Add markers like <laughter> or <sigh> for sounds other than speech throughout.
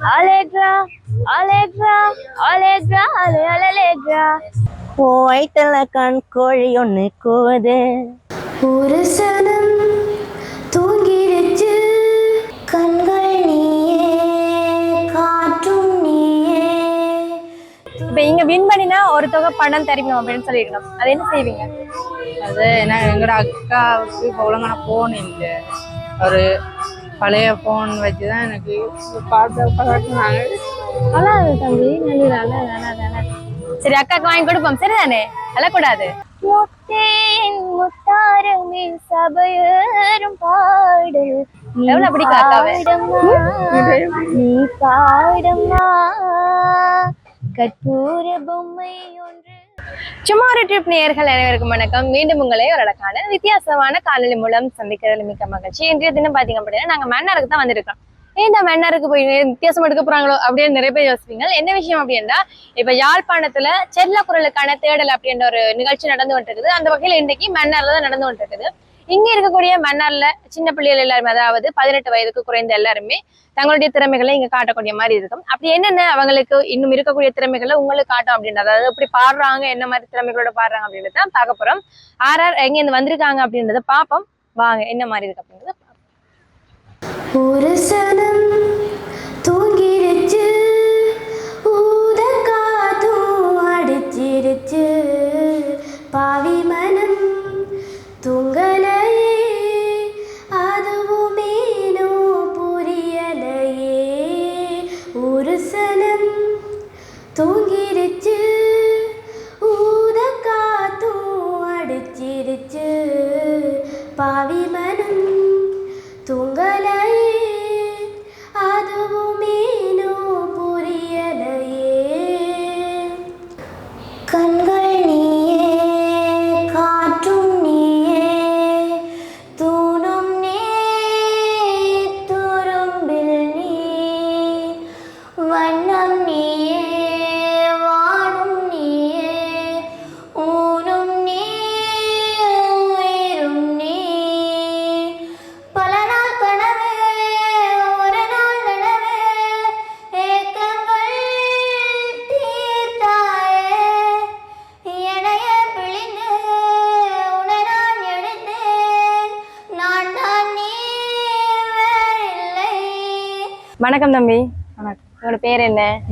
Allegra, Allegra, Allegra, Ale, Ale, Allegra. உன் வயிற்றுல கண் கோழி ஒன்று கூவுது. ஒரு சனம் தூங்கிருச்சு. கண்கள் நீயே காற்றும் நீயே. இப்ப இங்க வின் பண்ணினா ஒரு தொகை பணம் தருவோம் அப்படின்னு சொல்லிருக்கணும் அது என்ன செய்வீங்க? அது என்ன எங்களோட அக்காவுக்கு இப்போ ஒழுங்கான ஃபோன் இல்லை. ஒரு பழைய ஃபோன் வச்சு தான் எனக்கு பார்த்து பழக்கினாங்க நல்லா இருக்கு தம்பி நல்லா நல்லா நல்லா நல்லா. சரி அக்காக்கு வாங்கி கொடுப்போம். சரிதானே? அழக்கூடாது. முத்தேன் முத்தாரமே சபையேறும் பாடு. எவ்வளவு பிடிக்கும் அக்காவை? நீ பாடம்மா கற்பூர பொம்மை ஒன்று சும்மா ஒரு ட்ரிப் நேயர்கள் அனைவருக்கும் வணக்கம். மீண்டும் உங்களை ஒரு அழகான வித்தியாசமான காலநிலை மூலம் சந்திக்கிறது மிக்க மகிழ்ச்சி. இன்றைய தினம் பாத்தீங்க அப்படின்னா நாங்க மன்னருக்கு தான் வந்திருக்கோம் ஏன்டா மன்னருக்கு போய் வித்தியாசம் எடுக்க போறாங்களோ அப்படின்னு நிறைய பேர் யோசிப்பீங்க. என்ன விஷயம் அப்படின்னா இப்ப யாழ்ப்பாணத்துல செல்ல குரலுக்கான தேடல் அப்படின்ற ஒரு நிகழ்ச்சி நடந்து வந்துருக்குது அந்த வகையில இன்னைக்கு மன்னர்ல தான் நடந்து வந்துருக்குது இங்க இருக்கக்கூடிய மன்னர்ல சின்ன பிள்ளைகள் எல்லாருமே அதாவது பதினெட்டு வயதுக்கு குறைந்த எல்லாருமே தங்களுடைய திறமைகளை இங்க காட்டக்கூடிய மாதிரி இருக்கும். அப்படி என்னென்ன அவங்களுக்கு இன்னும் இருக்கக்கூடிய திறமைகளை உங்களுக்கு காட்டும் அப்படின்றது அதாவது எப்படி பாடுறாங்க என்ன மாதிரி திறமைகளோட பாடுறாங்க அப்படின்றத தான் பார்க்க போறோம். ஆர் ஆர் எங்க இருந்து வந்திருக்காங்க அப்படின்றத பார்ப்போம். வாங்க என்ன மாதிரி இருக்கு அப்படின்றத பார்ப்போம். ஒரு சனம்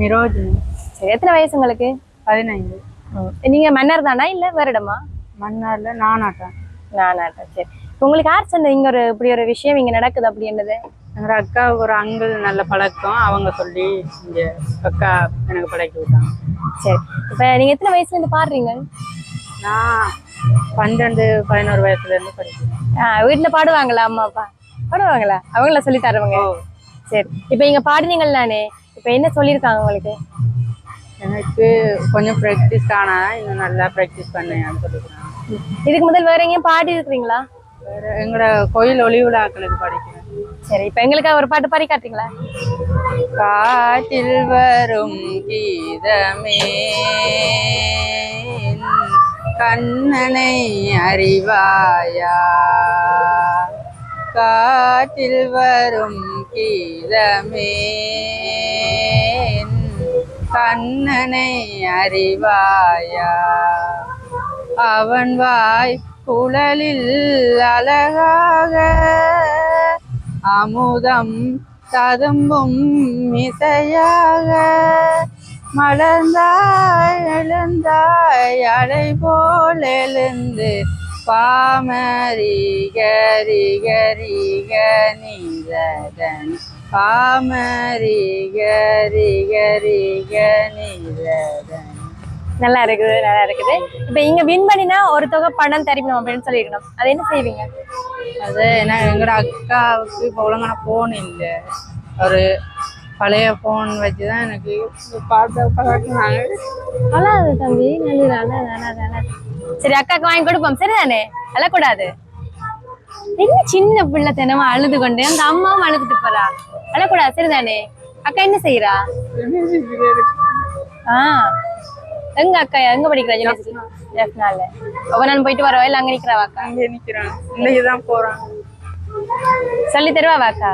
மிரோஜினி சரி எத்தனை வயசு உங்களுக்கு? பதினைந்து. நீங்க மன்னர் தானா இல்ல வேற இடமா? மன்னாரில் நானாட்டம். நானாட்டா சரி. உங்களுக்கு யார் சொன்ன இங்க ஒரு இப்படி ஒரு விஷயம் இங்க நடக்குது அப்படின்றது எங்களோட அக்காவுக்கு ஒரு அங்கிள் நல்ல பழக்கம் அவங்க சொல்லி இங்கே அக்கா எனக்கு பழக்கி விட்டாங்க. சரி. இப்ப நீங்க எத்தனை வயசுல இருந்து பாடுறீங்க? நான் பன்னெண்டு பதினோரு வயசுலேருந்து படிக்கிறேன். ஆஹ் வீட்டுல பாடுவாங்களா அம்மா அப்பா? பாடுவாங்களா? அவங்கள சொல்லி தருவாங்க. சரி. இப்ப இங்க பாடுனீங்கள் நானே இப்ப என்ன சொல்லியிருக்காங்க உங்களுக்கு? எனக்கு கொஞ்சம் ப்ராக்டிஸ் ஆனால் இன்னும் நல்லா ப்ராக்டிஸ் பண்ணேன்னு சொல்லிக்கிறாங்க இதுக்கு முதல் வேற எங்கேயும் பாடி இருக்கிறீங்களா? வேறு எங்களோட கோயில் ஒளி விழாக்களுக்கு படிக்கிறேன். சரி இப்ப எங்களுக்கு ஒரு பாட்டு பாடி காட்டுறீங்களா? காட்டில் வரும் கீதமே. கண்ணனை அறிவாயா? காட்டில் வரும் கீதமே. கண்ணனை அறிவாயா? அவன் வாய் குழலில் அழகாக அமுதம் ததும்பும் இசையாக மலர்ந்தாய் எழுந்தாய் அலை போல் எழுந்து பாமரி கரி நல்லா இருக்குது நல்லா இருக்குது. இப்ப இங்க வின் பண்ணினா ஒரு தொகை பணம் தருவோம் அப்படின்னு சொல்லிருக்கணும் அது என்ன செய்வீங்க? அது என்ன எங்களோட அக்காவுக்கு இப்போ ஒழுங்கான ஃபோன் இல்லை. ஒரு பழைய ஃபோன் வச்சு தான் எனக்கு பார்த்து பழக்கினாங்க நல்லா இருக்கு தம்பி. நல்லா நல்லா நல்லா சரி அக்காக்கு வாங்கி கொடுப்போம். சரிதானே? அழக்கூடாது என்ன சின்ன பிள்ளை தினமும் அழுது கொண்டு அந்த அம்மாவும் அழுதுட்டு போறா. அழக்கூடாது சரிதானே அக்கா என்ன செய்யறா ஆ. எங்க அக்கா எங்க படிக்கிறா ஜெஃப்னால ஒவ்வொரு நாள் போயிட்டு வரவா இல்ல அங்க நிக்கிறவா அக்கா அங்கே நிற்கிறாங்க இன்னைக்கு தான் போகிறாங்க சொல்லி தருவா அக்கா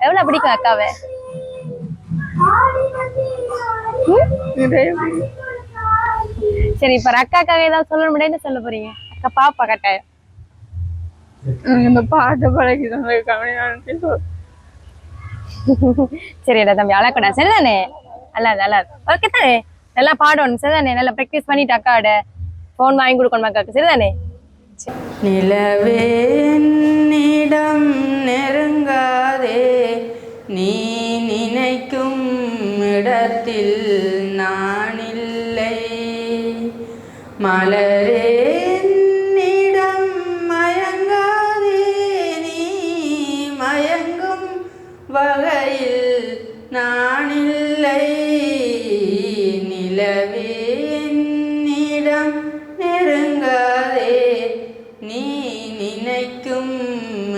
எவ்வளவு பிடிக்கும் அக்காவை? சரி இப்ப அக்காக்காக ஏதாவது சொல்ல முடியாது சொல்ல போறீங்க? அக்கா பாப்பா கட்டாயம். இந்த பாட்டு பழகி தந்திருக்காங்க சரிடா தம்பி அழக்கூடாது சரிதானே? அல்லாது அல்லாது ஓகே தானே? நல்லா பாடணும். சரிதானே? நல்லா ப்ராக்டிஸ் பண்ணிட்டு அக்காவோட ஃபோன் வாங்கி கொடுக்கணும் அக்காவுக்கு சரிதானே? நிலவே என்னிடம் நெருங்காதே நீ நினைக்கும் இடத்தில் நான் இல்லை மலரே நிலவே என்னிடம் நெருங்காதே நீ நினைக்கும்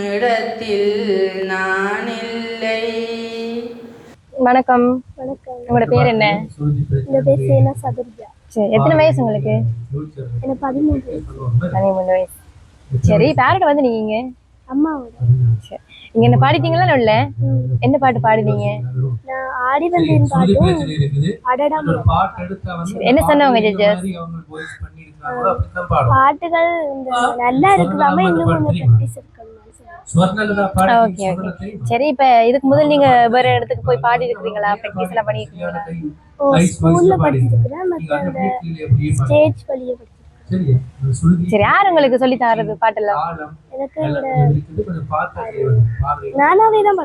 இடத்தில் நான் இல்லை வணக்கம். வணக்கம். உங்களோட பேர் என்ன? இந்த பேர் சேனா சதுர்ஜா சரி எத்தனை வயசு உங்களுக்கு? எனக்கு பதிமூன்று பதிமூணு வயசு. சரி யாரோட வந்து நீங்க? அம்மாவோட. சரி. இங்க என்ன பாடிட்டீங்களா இல்ல என்ன பாட்டு பாடுனீங்க? நான் ஆடி வந்தேன் பாட்டும் அடடா சரி, என்ன சொன்னவங்க ஜட்ஜஸ் பாட்டுகள் இந்த நல்லா இருக்குதாம இன்னும் கொஞ்சம் ப்ராக்டிஸ் ஓகே ஓகே சரி இப்ப இதுக்கு முதல் நீங்க வேற இடத்துக்கு போய் பாடி இருக்கிறீங்களா ப்ராக்டிஸ் எல்லாம் பண்ணிருக்கீங்களா ஓ ஸ்கூல்ல படிச்சிருக்கிறேன். மற்ற அந்த ஸ்டேஜ் வழியை சரி யார் உங்களுக்கு சொல்லி தரது பாட்டெல்லாம்? எனக்கு நானாவே தான்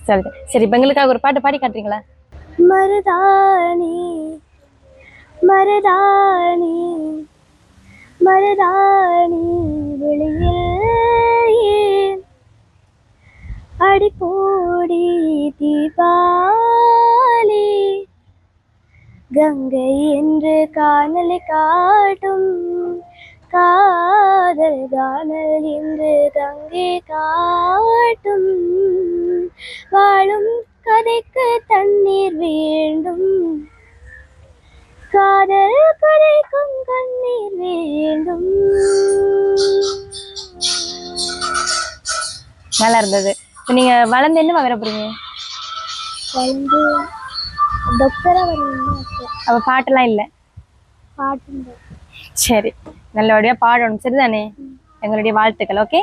சரி சரி இப்ப எங்களுக்காக ஒரு பாட்டு பாடி காட்டுறீங்களா? மருதாணி மருதாணி மருதாணி வெளியில் அடிப்போடி தீபாவளி கங்கை என்று காணலை காட்டும். காதல் காணல் என்று கங்கை காட்டும். வாழும் கதைக்கு தண்ணீர் வேண்டும். காதல் கதைக்கும் கண்ணீர் வேண்டும். நல்லா இருந்தது. இப்ப நீங்க வளர்ந்து என்ன வர போறீங்க? வளர்ந்து. அப்ப பாட்டெல்லாம் இல்ல. பாட்டு சரி நல்லபடியா பாடணும். சரிதானே? எங்களுடைய வாழ்த்துக்கள் ஓகே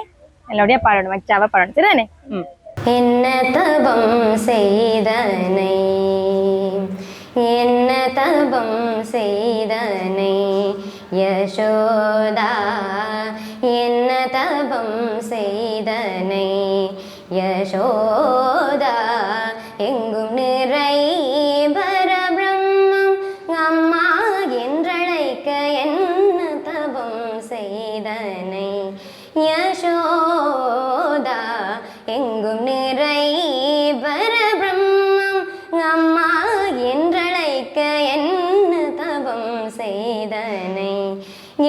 நல்லபடியா பாடணும். மச்சாவா பாடணும். சரிதானே? ம். என்ன தபம் செய்தனை? என்ன தபம் செய்தனை? யசோதா என்ன தபம் செய்தனை? யசோதா எங்கும்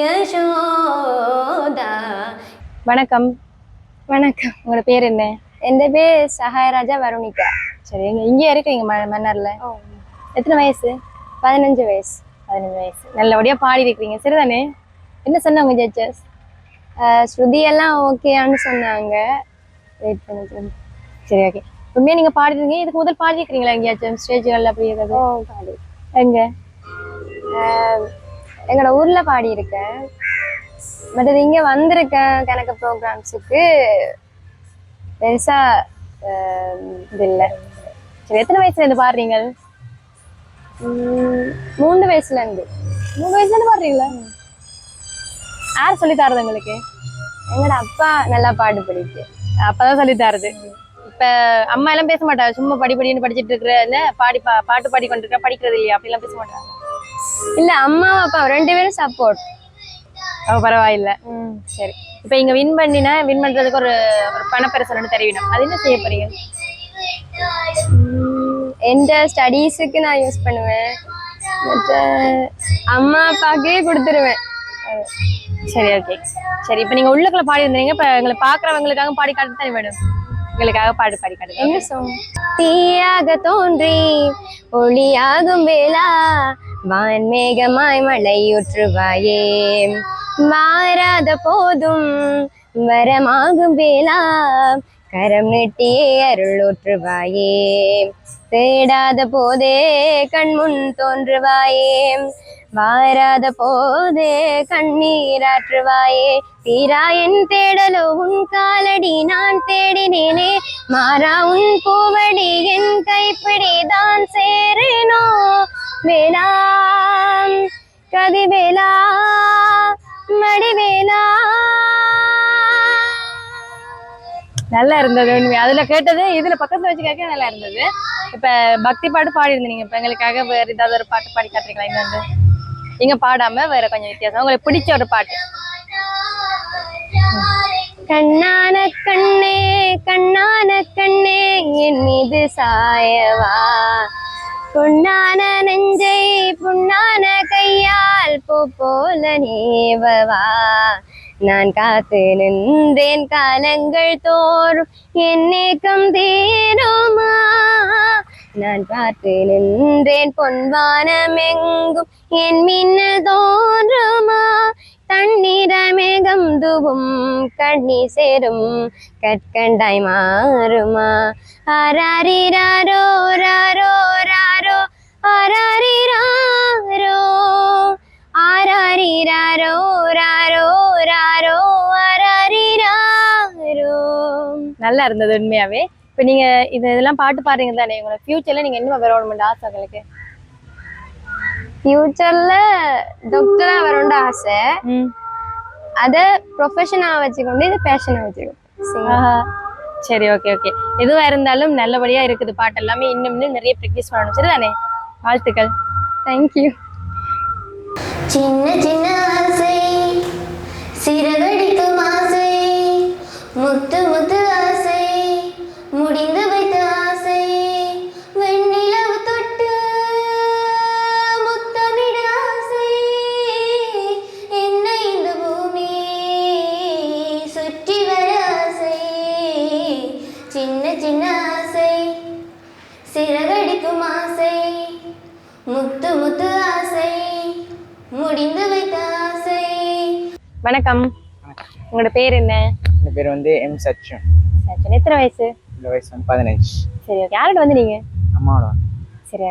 யசோதா. வணக்கம். வணக்கம். உங்களோட பேர் என்ன? எந்த பேர்? சகாயராஜா வருணிகா. சரி எங்க இங்கே இருக்கீங்க ம- மன்னார்ல? எத்தனை வயசு? பதினஞ்சு வயசு. பதினஞ்சு வயசு. நல்லபடியா பாடி இருக்கிறீங்க சரிதானே என்ன சொன்னாங்க ஜட்ஜஸ் ஸ்ருதி எல்லாம் ஓகேன்னு சொன்னாங்க. வெயிட் பண்ணி. சரி ஓகே உண்மையா நீங்க பாடிருக்கீங்க இதுக்கு முதல் பாடி இருக்கிறீங்களா எங்கேயாச்சும் ஸ்டேஜ்கள் அப்படி ஏதாவது? பாடி. எங்க? எங்களோட ஊர்ல பாடி இருக்கேன் பட் இது இங்க வந்திருக்கேன் கணக்கு ப்ரோக்ராம்ஸுக்கு பெருசா இது இல்லை. சரி எத்தனை வயசுல இருந்து பாடுறீங்க? மூணு வயசுல இருந்து. மூணு வயசுல இருந்து பாடுறீங்களா? யார் சொல்லி தரது உங்களுக்கு? எங்களோட அப்பா நல்லா பாடு படிக்கு அப்பதான் சொல்லி தரது. இப்ப அம்மா எல்லாம் பேச மாட்டாங்க. சும்மா படி படின்னு படிச்சிட்டு இருக்கிற பாடி பா பாட்டு பாடி கொண்டிருக்க படிக்கிறது இல்லையா? அப்படிலாம் பேச மாட்டாங்க. இல்ல அம்மா அப்பா ரெண்டு பேரும் சப்போர்ட் ஓ பரவாயில்ல. ம் சரி. இப்போ இங்க வின் பண்ணினா வின் பண்றதுக்கு ஒரு ஒரு பணப்பரிசு ஒன்று தருவிடும் அது என்ன செய்ய போறீங்க? எந்த ஸ்டடீஸுக்கு நான் யூஸ் பண்ணுவேன்? மற்ற அம்மா அப்பாக்கே கொடுத்துருவேன். சரி ஓகே சரி இப்போ நீங்க உள்ளுக்குள்ள பாடி இருந்தீங்க. இப்போ எங்களை பார்க்குறவங்களுக்காக பாடி காட்டு தானே மேடம் எங்களுக்காக பாடு பாடி காட்டு என்ன சாங் தீயாக தோன்றி ஒளியாகும் வேளா வான்மேகமாய் மழையுற்றுவாயே மாறாத போதும் வரமாகும் வேளா. கரம் நீட்டி அருளூற்றுவாயே. தேடாத போதே கண்முன் தோன்றுவாயே. வாராத போதே கண்ணீராற்றுவாயே தீரா என் தேடலோ உன் காலடி நான் தேடினேனே. மாறா உன் பூவடி என் கைப்பிடி தான் சேரினோ. வேளா கதிவேலா மடிவேலா நல்லா இருந்தது. உண்மை அதுல கேட்டது இதுல பக்கத்துல வச்சு கேட்க நல்லா இருந்தது. இப்ப பக்தி பாட்டு பாடி இருந்தீங்க இப்ப எங்களுக்காக வேற ஏதாவது ஒரு பாட்டு பாடி காட்டுறீங்களா? இங்க வந்து நீங்க பாடாம வேற கொஞ்சம் வித்தியாசம். உங்களுக்கு பிடிச்ச ஒரு பாட்டு. கண்ணான கண்ணே கண்ணான கண்ணே என் மீது சாயவா? பொன்னான நெஞ்சை புண்ணான கையால் பூ போல நீவவா? நான் காத்து நின்றேன் காலங்கள் தோறும். என்னேக்கம் ஏக்கம் தீருமா? நான் பார்த்து நின்றேன் பொன்வானம் எங்கும் என் மின்னல் தோன்றுமா? தண்ணீர மேகம் தூவும் கண்ணி சேரும் கற்கண்டாய் மாறுமா? ஆராரிராரோ இருந்தது உண்மையாவே. இப்ப நீங்க இது இதெல்லாம் பாட்டு பாடுறீங்க தானே உங்களோட ஃபியூச்சர்ல நீங்க என்ன வரணும்னு ஆசை உங்களுக்கு? ஃபியூச்சர்ல டாக்டரா வரணும்னு ஆசை. அத ப்ரொஃபஷனா வச்சுக்கொண்டு இது பேஷனா வச்சுக்கணும். சரி ஓகே ஓகே எதுவா இருந்தாலும் நல்லபடியா இருக்குது பாட்டு எல்லாமே. இன்னும் இன்னும் நிறைய ப்ராக்டிஸ் பண்ணணும். சரிதானே? வாழ்த்துக்கள். தேங்க்யூ சின்ன சின்ன ஆசை. சிறகடிக்கும் முடிந்து வைத்த ஆசை வெண்ணிலவு தொட்டு முத்தமிட ஆசை. என்னை இந்த பூமி சுற்றி வர ஆசை சின்ன சின்ன ஆசை சிறகடிக்கும் ஆசை முத்து முத்து ஆசை முடிந்து வைத்த ஆசை. வணக்கம். உங்களோட பேர் என்ன? என் பேர் வந்து எம் சச்சின். சச்சின். எத்தனை வயசு? இந்த வயசு வந்து பதினஞ்சு. சரி ஓகே யார்கிட்ட வந்து நீங்க அம்மாவோட சரி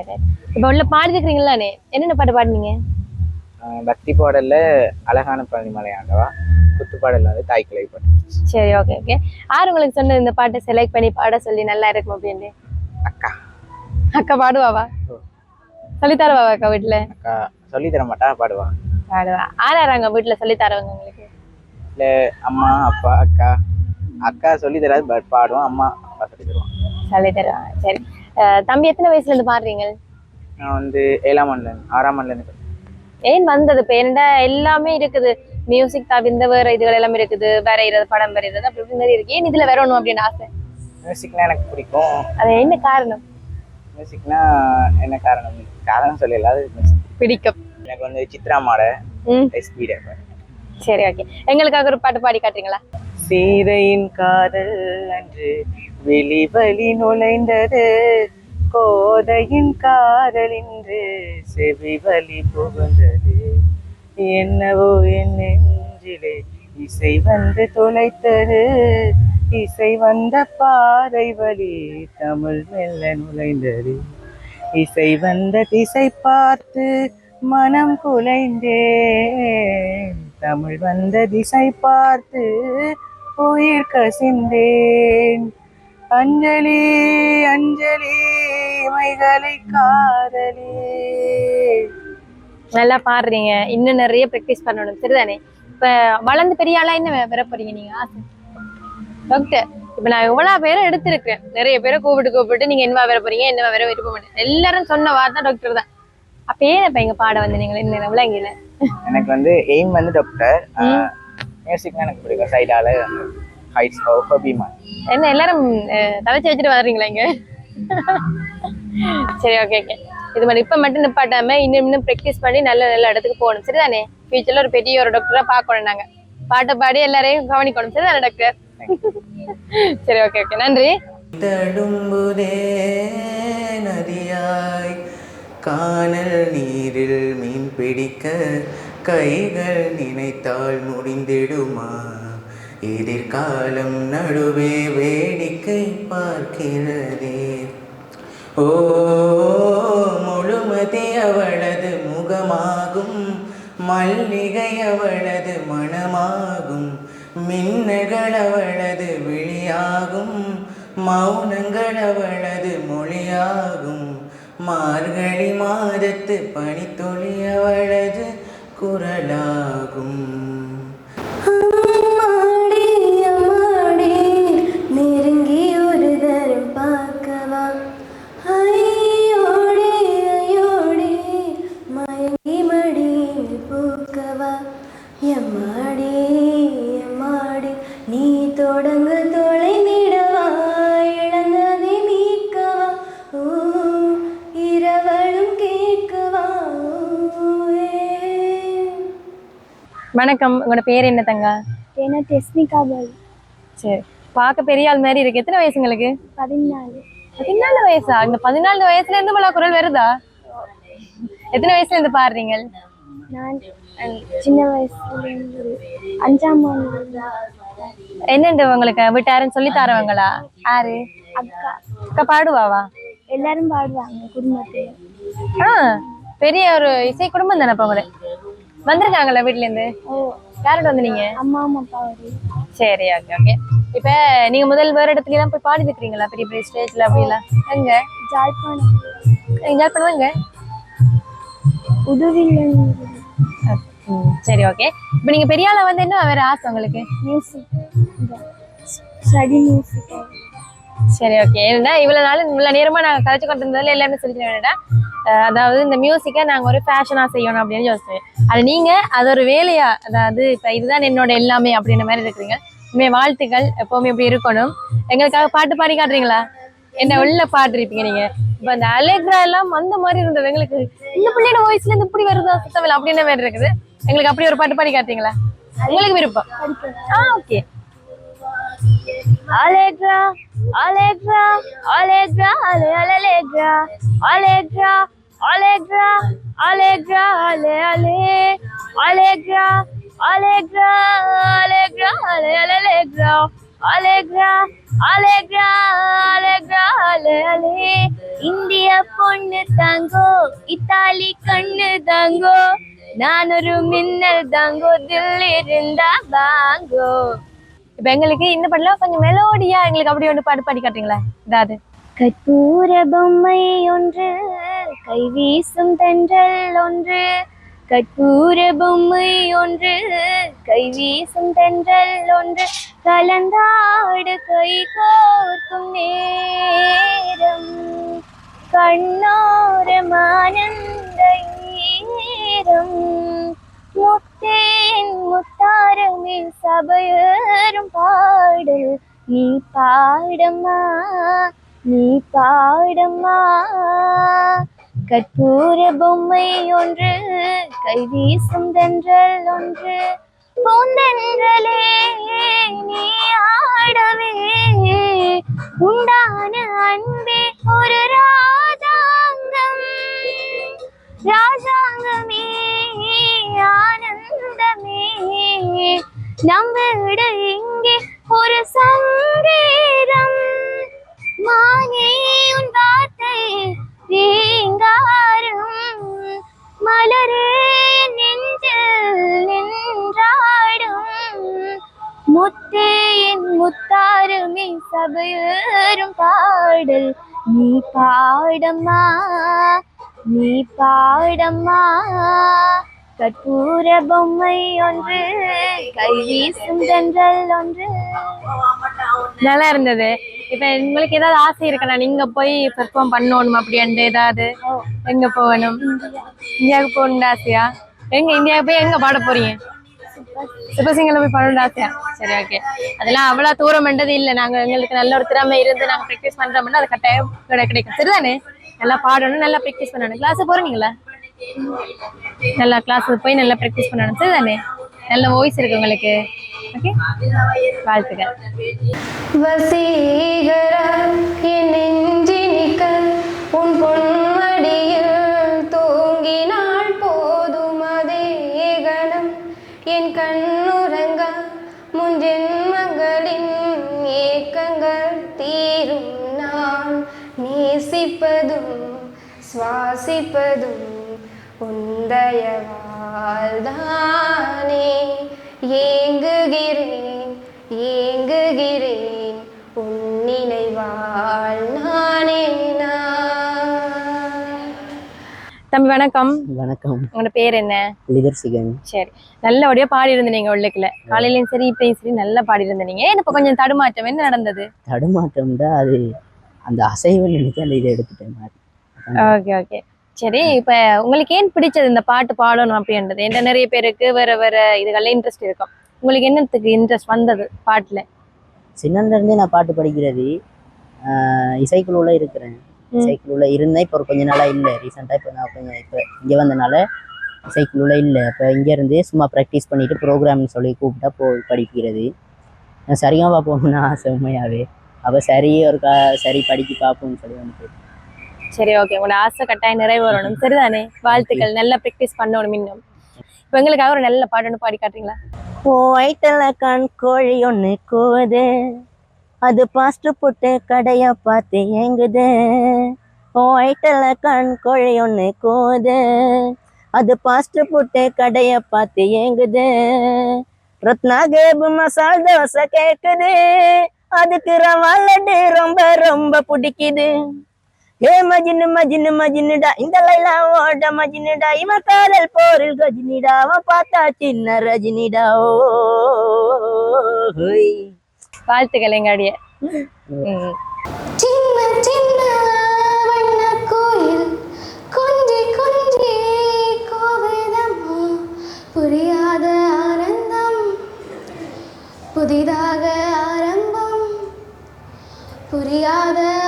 இப்போ உள்ள பாடிருக்கிறீங்களானே என்னென்ன பாட்டு பாடுனீங்க? பக்தி பாடல்ல அழகான பழனிமலை ஆண்டவா குத்து பாடல்ல வந்து தாய்க்கிளை பாட்டு. சரி ஓகே ஓகே யார் உங்களுக்கு சொன்னது இந்த பாட்டை செலக்ட் பண்ணி பாட சொல்லி நல்லா இருக்கும் அப்படின்னு? அக்கா. அக்கா பாடுவாவா? சொல்லித்தரவா அக்கா வீட்டுல அக்கா சொல்லி தர மாட்டா பாடுவா. பாடுவா. ஆறாங்க வீட்டுல சொல்லி தரவங்க உங்களுக்கு? இல்லை அம்மா அப்பா அக்கா. அக்கா சொல்லி தராது பட் பாடுவான் அம்மா அப்பா சொல்லி தருவான் சொல்லி தருவாங்க. சரி. தம்பி எத்தனை வயசுல இருந்து பாடுறீங்க? நான் வந்து ஏழாம் மண்ணில் ஆறாம் மண்ணில் ஏன் வந்தது? இப்போ என்னடா எல்லாமே இருக்குது. மியூசிக் தவிர்ந்த வேற இதுகள் எல்லாம் இருக்குது. வரைகிறது படம் வரைகிறது அப்படி இப்படி நிறைய இருக்கு. ஏன் இதுல வரணும் அப்படின்னு ஆசை? மியூசிக்னா எனக்கு பிடிக்கும். அது என்ன காரணம்? மியூசிக்னா என்ன காரணம்? காரணம் சொல்லல அது. பிடிக்கும். எனக்கு வந்து சித்ரா மாட ம். ஸ்பீட சரி ஓகே எங்களுக்காக ஒரு பாட்டு பாடி காட்டுறீங்களா? சீதையின் காதல் அன்று வெளிவழி நுழைந்தது. கோதையின் காதல் இன்று செவி வழி புகுந்தது. என்னவோ என் நெஞ்சிலே இசை வந்து துளைத்தது. இசை வந்த பாதை வழி தமிழ் மெல்ல நுழைந்தது. இசை வந்த திசை பார்த்து மனம் குலைந்தேன். தமிழ் வந்த திசை பார்த்து உயிர் கசிந்தேன் அஞ்சலி அஞ்சலி மைகளை காதலி. நல்லா பாடுறீங்க. இன்னும் நிறைய ப்ராக்டிஸ் பண்ணணும். சரிதானே? இப்ப வளர்ந்து பெரிய ஆளா என்ன வர போறீங்க நீங்க ஆசை? டாக்டர் இப்ப நான் எவ்வளவு பேரை எடுத்திருக்கேன். நிறைய பேரை கூப்பிட்டு கூப்பிட்டு நீங்க என்ன வர போறீங்க என்ன வர விருப்ப மாட்டேன் எல்லாரும் சொன்ன வார்த்தை டாக்டர் தான். அப்ப ஏன் இப்ப இங்க பாட வந்து நீங்க என்ன விளங்கல எனக்கு வந்து எய்ம் வந்து டாக்டர் மியூசிக்னா எனக்கு பிடிக்கும். சைடால ஹைட்ஸ் ஹபிமா என்ன எல்லாரும் தலைச்சு வச்சுட்டு வர்றீங்களா இங்க? சரி ஓகே ஓகே இது மாதிரி இப்ப மட்டும் நிப்பாட்டாம இன்னும் இன்னும் ப்ராக்டிஸ் பண்ணி நல்ல நல்ல இடத்துக்கு போகணும். சரிதானே? ஃபியூச்சர்ல ஒரு பெரிய ஒரு டாக்டரா பார்க்கணும் நாங்க. பாட்டை பாடி எல்லாரையும் கவனிக்கணும். சரிதானே டாக்டர் சரி ஓகே ஓகே நன்றி. தடும்புதே நதியாய் காணல் நீரில் மீன் பிடிக்க கைகள் நினைத்தால் முடிந்திடுமா? எதிர்காலம் நடுவே வேடிக்கை பார்க்கிறதே. ஓ முழுமதி அவளது முகமாகும். மல்லிகை அவளது மனமாகும். மின்னகள் அவளது விழியாகும். மௌனங்கள் அவளது மொழியாகும். மார்கழி மாதத்து பனித்துளி அவளது குரலாகும். வணக்கம். உங்களோட பேர் என்ன தங்கா? ஏன்னா டெஸ்னிகா பாய் சரி. பார்க்க பெரிய ஆள் மாதிரி இருக்கு. எத்தனை வயசு உங்களுக்கு? பதினாலு. பதினாலு வயசா? இந்த பதினாலு வயசுல இருந்து போல குரல் வருதா? எத்தனை வயசுல இருந்து பாடுறீங்க? நான் சின்ன வயசுலேருந்து அஞ்சாம் என்னண்டு உங்களுக்கு வீட்டாருன்னு சொல்லி தரவங்களா? யாரு? அக்கா. அக்கா பாடுவாவா? எல்லாரும் பாடுவாங்க குடும்பத்தில். ஆ பெரிய ஒரு இசை குடும்பம் தானே அப்ப உங்களுக்கு? வந்திருக்காங்களா வீட்ல இருந்து ஓ. யாரோட வந்தீங்க? அம்மா அம்மா அப்பா சரி ஓகே ஓகே இப்ப நீங்க முதல் வேற இடத்துல எல்லாம் போய் பாடி இருக்கிறீங்களா பெரிய பெரிய ஸ்டேஜ்ல அப்படிலாம் எங்க? ஜாழ்ப்பாணம் என்ஜாய் பண்ணுவாங்க? உதவியில் சரி ஓகே இப்போ நீங்க பெரிய ஆளா வந்து என்ன வேற ஆசை உங்களுக்கு? மியூசிக் ஸ்டடி மியூசிக் சரி ஓகே ஏன்னா இவ்வளவு நாள் இவ்வளவு நேரமா நாங்க கதைச்சு கொண்டு இருந்ததுல எல்லாமே சொல்லிட்டு வேணா அதாவது இந்த மியூசிக்கை நாங்க ஒரு ஃபேஷனா செய்யணும் அப்படின்னு யோசிச்சேன் அது நீங்கள் அது ஒரு வேலையா? அதாவது இப்போ இதுதான் என்னோட எல்லாமே அப்படின்ற மாதிரி இருக்கிறீங்க. இனிமே வாழ்த்துக்கள். எப்போவுமே இப்படி இருக்கணும். எங்களுக்காக பாட்டு பாடி காட்டுறீங்களா? என்ன உள்ள பாட்டு இருப்பீங்க நீங்க? இப்ப அந்த அலெக்ரா எல்லாம் அந்த மாதிரி இருந்தது. எங்களுக்கு இந்த பிள்ளையோட வாய்ஸ்ல இருந்து இப்படி வருதா சுத்தமில்ல அப்படின்ற மாதிரி இருக்குது. எங்களுக்கு அப்படி ஒரு பாட்டு பாடி காட்டுறீங்களா? உங்களுக்கு விருப்பம். ஆ okay Allegra Allegra Allegra Allegra Allegra. Allegra, Allegra, Allegra, Ale, Ale, Allegra, Allegra, Allegra, Ale, Allegra, Allegra, Allegra, Allegra, Ale, Ale. இந்திய பொண்ணு தாங்கோ இத்தாலி கண்ணு தாங்கோ. நான் ஒரு மின்னல் தாங்கோ தில்லி இருந்தா வாங்கோ. இப்ப எங்களுக்கு இந்த பாட்டுல கொஞ்சம் மெலோடியா எங்களுக்கு அப்படி ஒன்று பாடு பாடி காட்டுறீங்களா? இதாவது. கற்பூர பொம்மை ஒன்று கை வீசும் தென்றல் ஒன்று. கற்பூர பொம்மை ஒன்று கை வீசும் தென்றல் ஒன்று. கலந்தாடு கை கோர்க்கும் நேரம் கண்ணோரமானந்த ஈரம். முத்தேன் முத்தாரமே சபையரும் பாடல் நீ பாடமா நீ பாடம்மா கற்பூர பொம்மை ஒன்று கைவீசும் தென்றல் ஒன்று பூந்தென்றலே நீ ஆடவே. உண்டான அன்பே ஒரு ராஜாங்கம் ராஜாங்கமே ஆனந்தமே. நம்ம இங்கே ஒரு சங்கே சபையேறும் பாடல். நீ பாடம்மா நீ பாடம்மா. கற்பூர பொம்மை ஒன்று கை வீசும் தென்றல் ஒன்று. நல்லா இருந்தது. இப்ப உங்களுக்கு ஏதாவது ஆசை இருக்கா? நீங்க போய் பெர்ஃபார்ம் பண்ணணும்? அப்படின்ட்டு ஏதாவது எங்க போகணும்? இந்தியாவுக்கு போகணும்னு ஆசையா? எங்க இந்தியாவுக்கு போய் எங்க பாட போறீங்க? சூப்பர் சிங்கர்ல போய் ஆசையா சரி ஓகே அதெல்லாம் அவ்வளவு தூரம்ன்றது இல்ல. நாங்க எங்களுக்கு நல்ல ஒரு திறமை இருந்து நாங்க ப்ராக்டிஸ் பண்றோம்னா அது கட்டாயம் கிடை- கிடைக்கும். சரிதானே? நல்லா பாடணும் நல்லா ப்ராக்டிஸ் பண்ணணும். கிளாஸ் போறீங்களா? நல்லா கிளாஸ் போய் நல்லா ப்ராக்டிஸ் பண்ணணும். சரிதானே? நல்ல வாய்ஸ் இருக்கு உங்களுக்கு. ஓகே வாழ்த்துக்கள். வசீகரா என் நெஞ்சினிக்க உன் பொன்மடியில் தூங்கினாள் என் கண்ணுறங்க முன்ஜென்மங்களின் ஏக்கங்கள் தீரும். நான் நேசிப்பதும் சுவாசிப்பதும் உந்தயவால்தானே ஏங்குகிறேன் ஏங்குகிறேன் தம்பி வணக்கம். வணக்கம். உங்களோட பேர் என்ன? லிதர்சிகன் சரி. நல்லபடியா பாடி இருந்தீங்க உள்ளுக்குல காலையிலயும் சரி இப்பயும் சரி நல்லா பாடி இருந்தீங்க ஏன் இப்ப கொஞ்சம் தடுமாற்றம்? என்ன நடந்தது? தடுமாற்றம் தான் அது அந்த அசைவு நினைக்க அந்த இதை எடுத்துட்டேன் ஓகே ஓகே. சரி இப்ப உங்களுக்கு ஏன் பிடிச்சது இந்த பாட்டு பாடணும் அப்படின்றது? என்ன நிறைய பேருக்கு வேற வேற இதுகள்ல இன்ட்ரெஸ்ட் இருக்கும். உங்களுக்கு என்னத்துக்கு இன்ட்ரெஸ்ட் வந்தது பாட்டுல? சின்னதுலேருந்தே நான் பாட்டு படிக்கிறது ஆஹ் இசைக்குழுல இருக்கிறேன். ம். இசைக்குழுல இருந்தேன். இப்போ ஒரு கொஞ்ச நாளாக இல்லை. ரீசெண்டாக இப்போ நான் கொஞ்சம் இப்போ இங்கே வந்தனால இசைக்குழுல இல்லை. இப்போ இங்கேருந்து சும்மா ப்ராக்டிஸ் பண்ணிட்டு ப்ரோக்ராம்னு சொல்லி கூப்பிட்டா போய் படிக்கிறது. நான் சரியாக போகணும்னு ஆசை உண்மையாகவே அப்போ சரி ஒரு கா சரி படிக்க பார்ப்போம்னு சொல்லி வந்து சரி ஓகே உங்களோட ஆசை கட்டாயம் நிறைவேறணும். <laughs> சரிதானே? வாழ்த்துக்கள். நல்லா ப்ராக்டிஸ் பண்ணணும் இன்னும். இப்ப எங்களுக்காக ஒரு நல்ல பாட்டு ஒன்று பாடி காட்டுறீங்களா? வயிற்றுல கண் கோழி ஒன்று கூவுது. அது பாஸ்ட் புட்டு கடையா பார்த்து ஏங்குது வயிற்றுல கண் கோழி ஒன்று கோது அது பாஸ்ட் புட்டு கடைய பார்த்து ஏங்குது ரத்னா கேபு மசால் தோசை கேட்குது அதுக்கு ரவா லட்டு ரொம்ப ரொம்ப பிடிக்குது ஏ மஜினு மஜினு மஜினுடா இந்த லைலா ஓட மஜினுடா இவன் காதல் போரில் கஜினிடா அவன் பார்த்தா சின்ன ரஜினிடா ஓ வாழ்த்துக்கள் எங்களுடைய. ம். சின்ன சின்ன வண்ண கோயில் கொஞ்சி கொஞ்சி கோவிதம்மா புரியாத ஆனந்தம். புதிதாக ஆரம்பம். புரியாத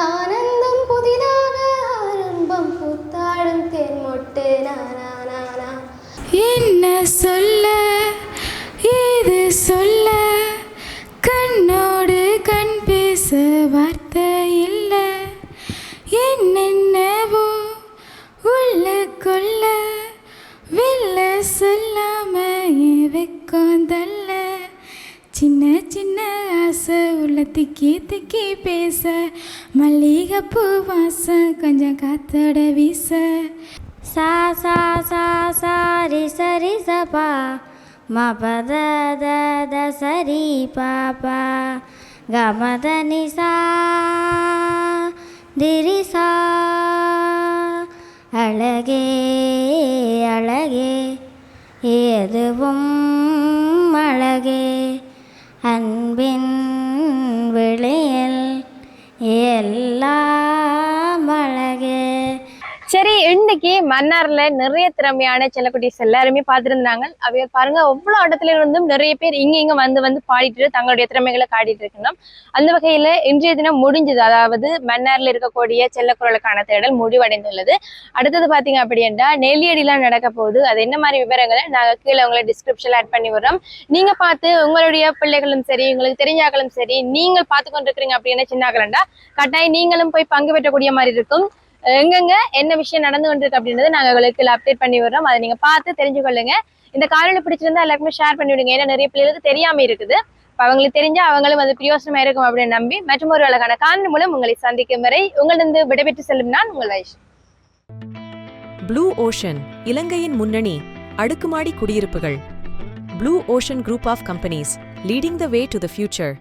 திக்கி திக்கி பேச மல்லிகைப்பூ வாசம் கொஞ்சம் காத்தோட வீச. சா சா சா சாரி சரி சபா மபத த சரி பாபா கமத நிசா திரிசா அழகே அழகே எதுவும் அழகே. அன்பின் இன்னைக்கு மன்னார்ல நிறைய திறமையான செல்லக்குட்டிஸ் எல்லாருமே பார்த்துருந்தாங்க. அவைய பாருங்க அவ்வளோ இடத்துல இருந்தும் நிறைய பேர் இங்க இங்க வந்து வந்து பாடிட்டு தங்களுடைய திறமைகளை காட்டிட்டு இருக்கணும் அந்த வகையில இன்றைய தினம் முடிஞ்சது. அதாவது மன்னார்ல இருக்கக்கூடிய செல்லக்குரலுக்கான தேடல் முடிவடைந்துள்ளது. அடுத்தது பாத்தீங்க அப்படின்னா நெல்லியடிலாம் நடக்க போகுது. அது என்ன மாதிரி விவரங்களை நாங்க கீழே உங்களை டிஸ்கிரிப்ஷன்ல ஆட் பண்ணி விடுறோம். நீங்க பார்த்து உங்களுடைய பிள்ளைகளும் சரி உங்களுக்கு தெரிஞ்சாக்களும் சரி நீங்கள் பார்த்து கொண்டிருக்கிறீங்க அப்படின்னா சின்னாக்கலண்டா கட்டாயம் நீங்களும் போய் பங்கு பெற்றக்கூடிய மாதிரி இருக்கும். எங்கெங்க என்ன விஷயம் நடந்து கொண்டிருக்கு அப்படின்றத நாங்க உங்களுக்கு அப்டேட் பண்ணி விடுறோம். அதை நீங்க பார்த்து தெரிஞ்சுக்கொள்ளுங்க இந்த காணொலி பிடிச்சிருந்தா எல்லாருக்குமே ஷேர் பண்ணி விடுங்க. ஏன்னா நிறைய பிள்ளைகளுக்கு தெரியாம இருக்குது. அவங்களுக்கு தெரிஞ்சா அவங்களும் அது பிரயோசனமா இருக்கும் அப்படின்னு நம்பி மற்றும் ஒரு அழகான காணொலி மூலம் உங்களை சந்திக்கும் வரை உங்களிருந்து விடைபெற்று செல்லும் நான் உங்கள் வயசு ப்ளூ ஓஷன் இலங்கையின் முன்னணி அடுக்குமாடி குடியிருப்புகள். Blue Ocean Group of companies leading the way to the future